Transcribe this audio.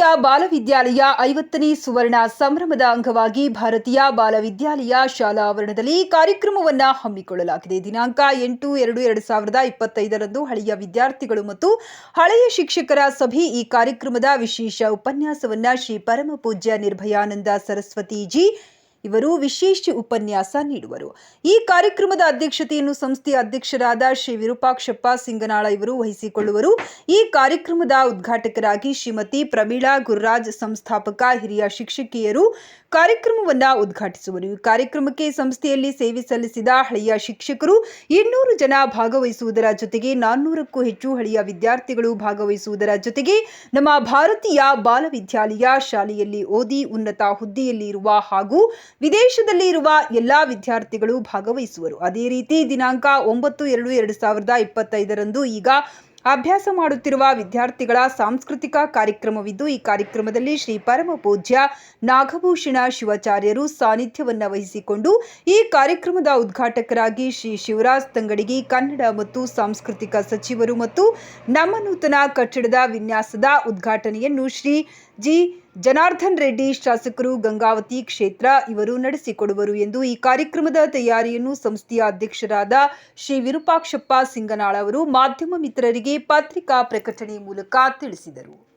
ಬಾಲ ವಿದ್ಯಾಲಯ ಐವತ್ತನೇ ಸುವರ್ಣ ಸಂಭ್ರಮದ ಅಂಗವಾಗಿ ಭಾರತೀಯ ಬಾಲವಿದ್ಯಾಲಯ ಶಾಲಾ ಆವರಣದಲ್ಲಿ ಕಾರ್ಯಕ್ರಮವನ್ನು ಹಮ್ಮಿಕೊಳ್ಳಲಾಗಿದೆ. ದಿನಾಂಕ ಎಂಟು ಎರಡು ಎರಡು ಸಾವಿರದ ಇಪ್ಪತ್ತೈದರಂದು ಹಳೆಯ ವಿದ್ಯಾರ್ಥಿಗಳು ಮತ್ತು ಹಳೆಯ ಶಿಕ್ಷಕರ ಸಭೆ. ಈ ಕಾರ್ಯಕ್ರಮದ ವಿಶೇಷ ಉಪನ್ಯಾಸವನ್ನ ಶ್ರೀ ಪರಮ ಪೂಜ್ಯ ನಿರ್ಭಯಾನಂದ ಸರಸ್ವತಿ ಜಿ ಇವರು ವಿಶೇಷ ಉಪನ್ಯಾಸ ನೀಡುವರು. ಈ ಕಾರ್ಯಕ್ರಮದ ಅಧ್ಯಕ್ಷತೆಯನ್ನು ಸಂಸ್ಥೆಯ ಅಧ್ಯಕ್ಷರಾದ ಶ್ರೀ ವಿರೂಪಾಕ್ಷಪ್ಪ ಸಿಂಗನಾಳ ಇವರು ವಹಿಸಿಕೊಳ್ಳುವರು. ಈ ಕಾರ್ಯಕ್ರಮದ ಉದ್ಘಾಟಕರಾಗಿ ಶ್ರೀಮತಿ ಪ್ರಮೀಳಾ ಗುರುರಾಜ್, ಸಂಸ್ಥಾಪಕ ಹಿರಿಯ ಶಿಕ್ಷಕಿಯರು ಕಾರ್ಯಕ್ರಮವನ್ನ ಉದ್ಘಾಟಿಸುವರು. ಕಾರ್ಯಕ್ರಮಕ್ಕೆ ಸಂಸ್ಥೆಯಲ್ಲಿ ಸೇವೆ ಸಲ್ಲಿಸಿದ ಹಳೆಯ ಶಿಕ್ಷಕರು ಇನ್ನೂರು ಜನ ಭಾಗವಹಿಸುವುದರ ಜೊತೆಗೆ ನಾನ್ನೂರಕ್ಕೂ ಹೆಚ್ಚು ಹಳೆಯ ವಿದ್ಯಾರ್ಥಿಗಳು ಭಾಗವಹಿಸುವುದರ ಜೊತೆಗೆ ನಮ್ಮ ಭಾರತೀಯ ಬಾಲ ವಿದ್ಯಾಲಯ ಶಾಲೆಯಲ್ಲಿ ಓದಿ ಉನ್ನತ ಹುದ್ದೆಯಲ್ಲಿ ಇರುವ ಹಾಗೂ ವಿದೇಶದಲ್ಲಿ ಇರುವ ಎಲ್ಲಾ ವಿದ್ಯಾರ್ಥಿಗಳು ಭಾಗವಹಿಸುವರು. ಅದೇ ರೀತಿ ದಿನಾಂಕ ಒಂಬತ್ತು ಎರಡು ಎರಡು ಸಾವಿರದ ಇಪ್ಪತ್ತೈದರಂದು ಈಗ ಅಭ್ಯಾಸ ಮಾಡುತ್ತಿರುವ ವಿದ್ಯಾರ್ಥಿಗಳ ಸಾಂಸ್ಕೃತಿಕ ಕಾರ್ಯಕ್ರಮವಿದ್ದು, ಈ ಕಾರ್ಯಕ್ರಮದಲ್ಲಿ ಶ್ರೀ ಪರಮ ಪೂಜ್ಯ ನಾಗಭೂಷಣ ಶಿವಾಚಾರ್ಯರು ಸಾನ್ನಿಧ್ಯವನ್ನು ವಹಿಸಿಕೊಂಡು, ಈ ಕಾರ್ಯಕ್ರಮದ ಉದ್ಘಾಟಕರಾಗಿ ಶ್ರೀ ಶಿವರಾಜ್ ತಂಗಡಿಗಿ, ಕನ್ನಡ ಮತ್ತು ಸಾಂಸ್ಕೃತಿಕ ಸಚಿವರು ಮತ್ತು ನಮ್ಮ ನೂತನ ಕಟ್ಟಡದ ವಿನ್ಯಾಸದ ಉದ್ಘಾಟನೆಯನ್ನು ಶ್ರೀ ಜಿ. ಜನಾರ್ದನ್ ರೆಡ್ಡಿ ಶಾಸಕರು ಗಂಗಾವತಿ ಕ್ಷೇತ್ರ ಇವರು ನಡೆಸಿಕೊಡುವರು ಎಂದು ಈ ಕಾರ್ಯಕ್ರಮದ ತಯಾರಿಯನ್ನು ಸಂಸ್ಥೆಯ ಅಧ್ಯಕ್ಷರಾದ ಶ್ರೀ ವಿರೂಪಾಕ್ಷಪ್ಪ ಸಿಂಗನಾಳ ಅವರು, ಮಾಧ್ಯಮ ಮಿತ್ರರಿಗೆ ಪತ್ರಿಕಾ ಪ್ರಕಟಣೆ ಮೂಲಕ ತಿಳಿಸಿದರು.